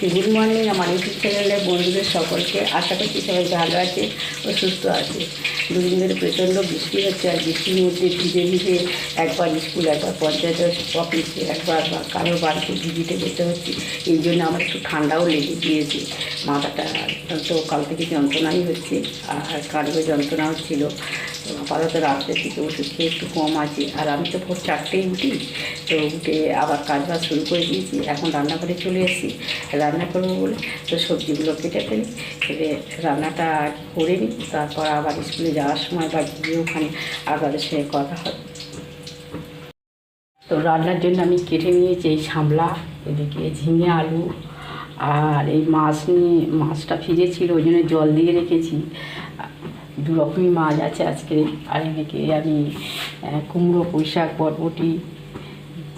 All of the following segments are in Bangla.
গুড মর্নিং আমার ইউটিউব চ্যানেলের বন্ধুদের সকলকে। আশা করছি সবাই ভালো আছে ও সুস্থ আছে। দুদিন ধরে প্রচণ্ড বৃষ্টি হচ্ছে আর বৃষ্টির মধ্যে ভিজে ভিজে একবার স্কুল, একবার পঞ্চায়েত অফিসে, একবার বা কারোর বাড়িতে ভিজিতে যেতে হচ্ছে। এই জন্য আমার একটু ঠান্ডাও লেগে গিয়েছে। মাথাটা তো কাল থেকে যন্ত্রণাই হচ্ছে, আর কারোর যন্ত্রণা হচ্ছিল তো আপাতত রাত্রের দিকে খেয়ে একটু কম আছে। আর আমি তো ভোর চারটেই উঠি, তো উঠে আবার কাজ বাজ শুরু করে দিয়েছি। এখন রান্নাঘরে চলে এসেছি। রান্না করব বলে তো সবজিগুলো কেটে ফেলি, কেটে রান্নাটা করে নিই। তারপর আবার স্কুলে যাওয়ার সময় বা গিয়ে ওখানে আপনাদের সঙ্গে কথা হবে তো রান্নার জন্য আমি কেটে নিয়েছি এই সামলা, এদিকে ঝিঙে আলু আর এই মাছ নিয়ে, মাছটা ভিজে ছিল ওই জন্য জল দিয়ে রেখেছি। দু রকমই মাছ আছে আজকে। আর এদিকে আমি কুমড়ো পুঁই শাক বরবটি,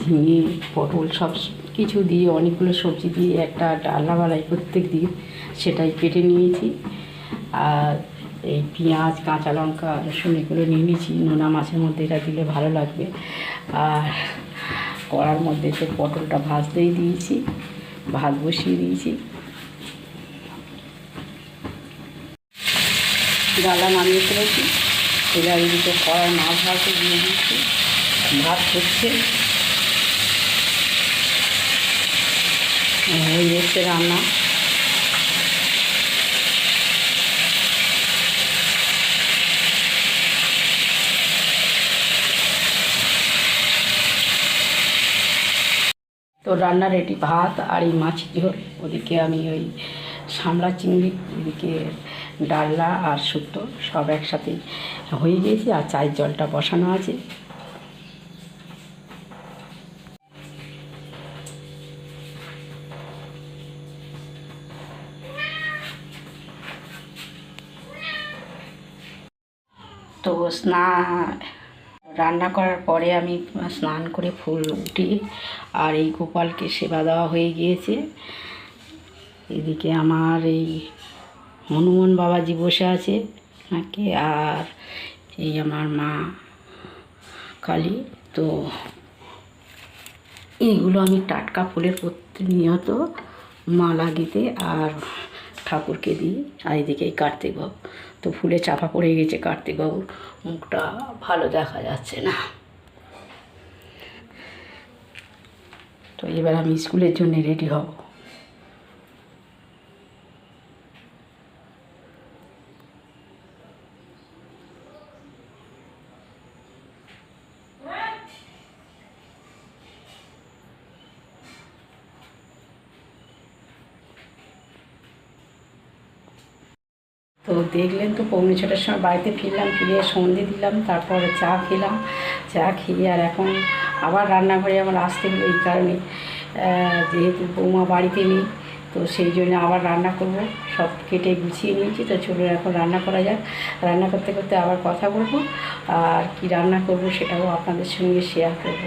ঝিঙে, পটল সব কিছু দিয়ে, অনেকগুলো সবজি দিয়ে একটা ডালা বালাই প্রত্যেক দিন, সেটাই কেটে নিয়েছি। আর এই পেঁয়াজ, কাঁচা লঙ্কা, রসুন এগুলো নিয়ে নিয়েছি। নোনা মাছের মধ্যে এটা দিলে ভালো লাগবে। আর কড়ার মধ্যে তো পটলটা ভাজতেই দিয়েছি, ভাত বসিয়ে দিয়েছি। ডালা নামিয়ে ফেলেছি। এবার এদিকে কড়াই মাছ ভাত দিয়ে দিচ্ছি। ভাত হচ্ছে। হয়ে হচ্ছে রান্না। তো রান্না রেডি ভাত আর এই মাছ, ঝোল। ওদিকে আমি ওই সামলা চিংড়ি ওদিকে ডালনা আর শুক্তো সব একসাথে হয়ে গিয়েছে আর চায়ের জলটা বসানো আছে। তো স্নান রান্না করার পরে আমি স্নান করে ফুল উঠি আর এই গোপালকে সেবা দেওয়া হয়ে গিয়েছে। এদিকে আমার এই হনুমান বাবাজি বসে আছে নাকি? আর এই আমার মা কালী। তো এইগুলো আমি টাটকা ফুলের প্রতিনিয়ত মালা দিতে আর ঠাকুরকে দিই। আর এদিকে কার্তিক বাবু তো ফুলে চাপা পড়ে গেছে কার্তিক বাবুর মুখটা ভালো দেখা যাচ্ছে না। তো এবার আমি স্কুলের জন্য রেডি হব। তো দেখলেন তো পৌনে ছটার সময় বাড়িতে ফিরলাম, ফিরে সন্ধে দিলাম, তারপরে চা খেলাম। চা খেয়ে আর এখন আবার রান্নাঘরে আমার আসতে হলো এই কারণে। যেহেতু বৌমা বাড়িতে নেই, তো সেই জন্য আবার রান্না করব। সব কেটে গুছিয়ে নিয়েছি, তো চলুন এখন রান্না করা যাক। রান্না করতে করতে আবার কথা বলব। আর কি রান্না করব সেটাও আপনাদের সঙ্গে শেয়ার করব।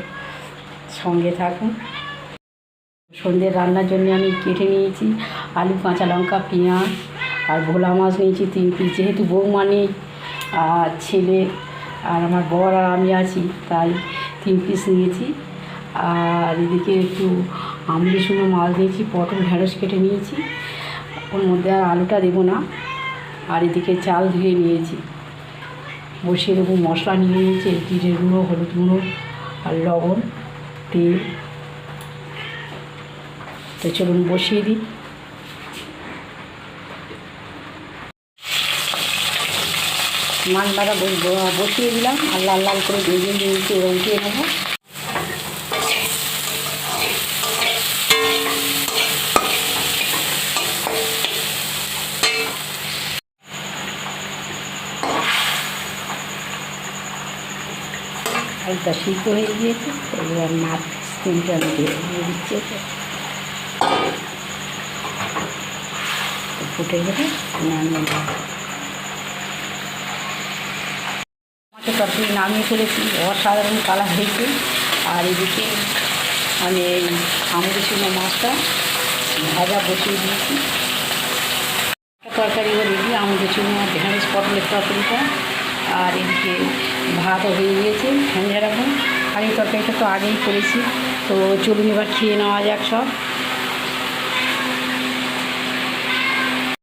সঙ্গে থাকুন। সন্ধ্যের রান্নার জন্য আমি কেটে নিয়েছি আলু, কাঁচা লঙ্কা, পেঁয়াজ আর ভোলা মাছ নিয়েছি, তিন পিস যেহেতু বৌমা নেই, আর ছেলে, আর আমার বর আর আমি আছি, তাই তিন পিস নিয়েছি। আর এদিকে একটু আমলি শুকনো মাছ নিয়েছি পটল ঢেঁড়স কেটে নিয়েছি, ওর মধ্যে আর আলুটা দেবো না। আর এদিকে চাল ধুয়ে নিয়েছি, বসিয়ে দেবো মশলা নিয়ে নিয়েছি, জিরে গুঁড়ো, হলুদ গুঁড়ো আর লবণ, তেল। তো চলুন বসিয়ে দিই। ব- বসিয়ে দিলাম আর লাল লাল করে ভেজে নিয়েছি এবার উঠিয়ে নেব। হালকা সিদ্ধ হয়ে গিয়েছে, এবার মাছ তিনটে দিয়ে দিচ্ছি ফুটে গেলে নামিয়ে মাছের তরকারি নামিয়ে ফেলেছি, অসাধারণ কালার হয়েছে। আর এদিকে আমি এই আমুদি শুকনো মাছটা ভাজা বসিয়ে দিয়েছি। তরকারি রেডি আমাদের জন্য ঢেঁড়স, পটলের তরকারিটা। আর এদিকে ভাতও হয়ে গিয়েছে ফ্যান রাখুন আর এই তরকারিটা তো আগেই করেছি, তো চলুন এবার খেয়ে নেওয়া যাক সব।